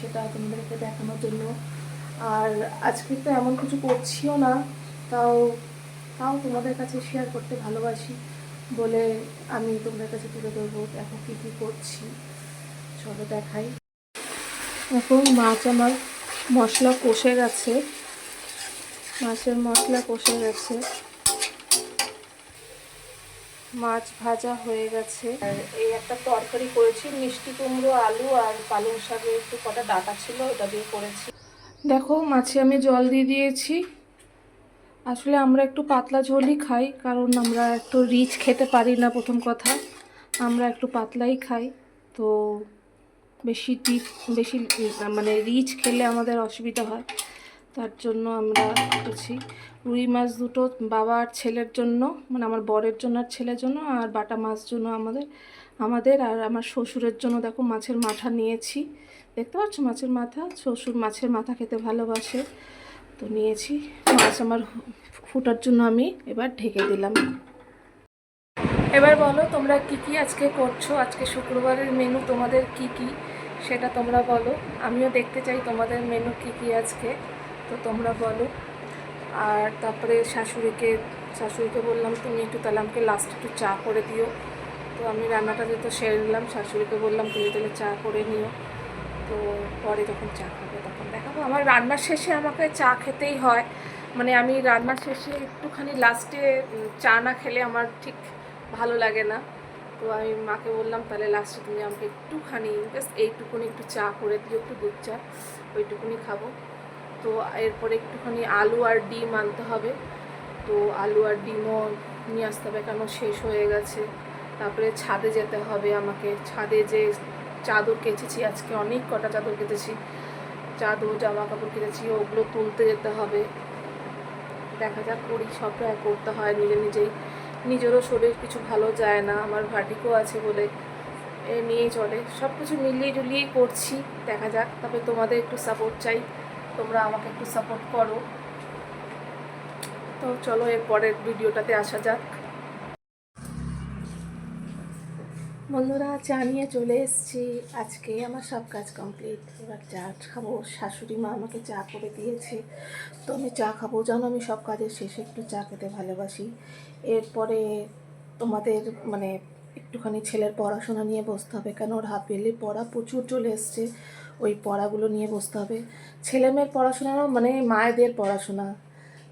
সেটা তোমাদেরকে দেখানোর জন্য। আর আজকে তো এমন কিছু করছিও না, তাও তাও তোমাদের কাছে শেয়ার করতে ভালোবাসি বলে আমি তোমাদের কাছে তুলে ধরবো। দেখো কী কী করছি। চলো দেখাই। এখন মাছ আমার মশলা কষে গেছে। মাছের মশলা কষে গেছে। মাছ ভাজা হয়ে গেছে। আর এই একটা তরকারি করেছি, মিষ্টি কুমড়ো, আলু আর পালং শাকের একটু কটা ডাটা ছিল, ওটা দিয়ে করেছি। দেখো, মাছে আমি জল দিয়ে দিয়েছি। আসলে আমরা একটু পাতলা ঝোলই খাই, কারণ আমরা একটু রিচ খেতে পারি না প্রথম কথা। আমরা একটু পাতলাই খাই, তো বেশি ডিপ বেশি মানে রিচ খেলে আমাদের অসুবিধা হয়। তার জন্য আমরা করছি রুই মাছ দুটো বাবা আর ছেলের জন্য মানে আমার বরের জন্য আর ছেলের জন্য, আর বাটা মাছ জন্য আমাদের আমাদের আর আমার শ্বশুরের জন্য দেখো মাছের মাথা নিয়েছি। দেখতে পাচ্ছ মাছের মাথা? শ্বশুর মাছের মাথা খেতে ভালোবাসে। তো নিয়েছি। মাছ আমার ফুটার জন্য আমি এবার ঢেকে দিলাম। এবার বলো তোমরা কি কি আজকে করছ? আজকে শুক্রবারের মেনু তোমাদের কি কি? সেটা তোমরা বলো। আমিও দেখতে চাই তোমাদের মেনু কি কি আজকে। তো তোমরা বলো। আর তারপরে শাশুড়িকে শাশুড়িকে বললাম, তুমি একটু তাহলে আমাকে লাস্ট একটু চা করে দিও। তো আমি রান্নাটা যেহেতু সেরে নিলাম, শাশুড়িকে বললাম, তুমি তাহলে চা করে নিও। তো পরে যখন চা খাব তখন দেখাবো। আমার রান্নার শেষে আমাকে চা খেতেই হয়। মানে আমি রান্নার শেষে একটুখানি লাস্টে চা না খেলে আমার ঠিক ভালো লাগে না। তো আমি মাকে বললাম, তাহলে লাস্টে তুমি আমাকে একটুখানি জাস্ট এইটুকুনি একটু চা করে দিও, একটু দুধ চা, ওইটুকুনি খাব। তো এরপরে একটুখানি আলু আর ডিম আনতে হবে। তো আলু আর ডিমও নিয়ে আসতে হবে কেন? শেষ হয়ে গেছে। তারপরে ছাদে যেতে হবে আমাকে। ছাদে যে চাদর কেচেছি, আজকে অনেক কটা চাদর কেটেছি চাদর জামা কাপড় কেটেছি ওগুলো তুলতে যেতে হবে। দেখা যাক করি সবটা করতে হয় নিজে নিজেই। নিজেরও শরীর কিছু ভালো যায় না, আমার ভাটিকও আছে বলে এ নিয়েই চলে। সব কিছু মিলিয়ে জুলিয়েই করছি, দেখা যাক। তবে তোমাদের একটু সাপোর্ট চাই। তোমরা আমাকে একটু সাপোর্ট করো। তো চলো এর পরের ভিডিওটাতে আসা যাক। বন্ধুরা, চা নিয়ে চলে এসেছি। আজকে আমার সব কাজ কমপ্লিট এবার চা খাব। শাশুড়ি মা আমাকে চা করে দিয়েছে। তো আমি চা খাব। জানো, আমি সব কাজের শেষে একটু চা খেতে ভালোবাসি। এরপরে তোমাদের মানে একটুখানি ছেলের পড়াশোনা নিয়ে বসতে হবে, কেন ওর হাফ ইয়ারলি পড়া প্রচুর চলে এসছে, ওই পড়াগুলো নিয়ে বসতে হবে। ছেলে মেয়ের পড়াশোনা মানে মায়েদের পড়াশোনা।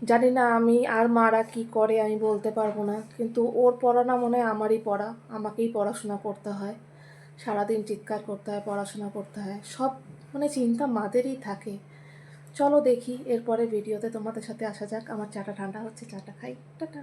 জানি না আমি আর মারা কি করে, আমি বলতে পারব না, কিন্তু ওর পড়া না মনে হয় আমারই পড়া, আমাকেই পড়াশোনা করতে হয়। সারাদিন চিৎকার করতে হয়, পড়াশোনা করতে হয়, সব মানে চিন্তা মাদেরই থাকে। চলো দেখি এরপরে ভিডিওতে তোমাদের সাথে আসা যাক, আমার চাটা ঠান্ডা হচ্ছে, চাটা খাই, টাটা।